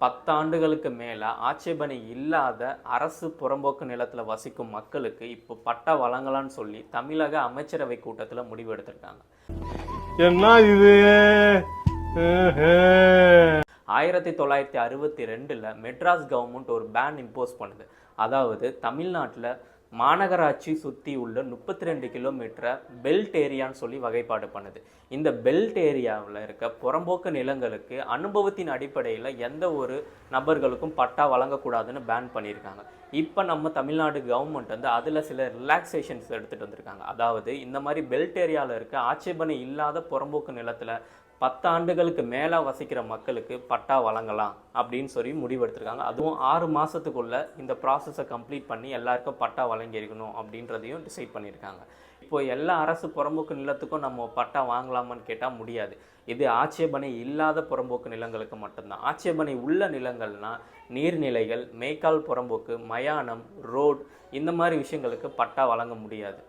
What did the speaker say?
பத்தாண்டுகளுக்கு மேலே ஆட்சேபனை இல்லாத அரசு புறம்போக்கு நிலத்தில் வசிக்கும் மக்களுக்கு இப்போ பட்டா வழங்கலாம்னு சொல்லி தமிழக அமைச்சரவை கூட்டத்தில் முடிவு எடுத்திருக்காங்க. என்ன இது? ஆயிரத்தி தொள்ளாயிரத்தி அறுபத்தி ரெண்டில் மெட்ராஸ் கவர்மெண்ட் ஒரு பேன் இம்போஸ் பண்ணுது. அதாவது தமிழ்நாட்டில் மாநகராட்சி சுற்றி உள்ள முப்பத்தி ரெண்டு கிலோமீட்டரை பெல்ட் ஏரியான்னு சொல்லி வகைப்பாடு பண்ணுது. இந்த பெல்ட் ஏரியாவில் இருக்க புறம்போக்கு நிலங்களுக்கு அனுபவத்தின் அடிப்படையில் எந்த ஒரு நபர்களுக்கும் பட்டா வழங்கக்கூடாதுன்னு பேன் பண்ணியிருக்காங்க. இப்போ நம்ம தமிழ்நாடு கவர்மெண்ட் வந்து அதில் சில ரிலாக்ஸேஷன்ஸ் எடுத்துகிட்டு வந்திருக்காங்க. அதாவது இந்த மாதிரி பெல்ட் ஏரியாவில் இருக்க ஆட்சேபனை இல்லாத புறம்போக்கு நிலத்தில் பத்து ஆண்டுகளுக்கு மேலே வசிக்கிற மக்களுக்கு பட்டா வழங்கலாம் அப்படின்னு சொல்லி முடிவெடுத்திருக்காங்க. அதுவும் ஆறு மாதத்துக்குள்ளே இந்த ப்ராசஸை கம்ப்ளீட் பண்ணி எல்லாருக்கும் பட்டா வழங்கியிருக்கணும் அப்படின்றதையும் டிசைட் பண்ணியிருக்காங்க. இப்போ எல்லா அரசு புறம்போக்கு நிலத்துக்கும் நம்ம பட்டா வாங்கலாமான்னு கேட்டால் முடியாது. இது ஆட்சேபனை இல்லாத புறம்போக்கு நிலங்களுக்கு மட்டும்தான். ஆட்சேபனை உள்ள நிலங்கள்னா நீர்நிலைகள் மேய்க்கால் புறம்போக்கு மயானம் ரோட் இந்த மாதிரி விஷயங்களுக்கு பட்டா வழங்க முடியாது.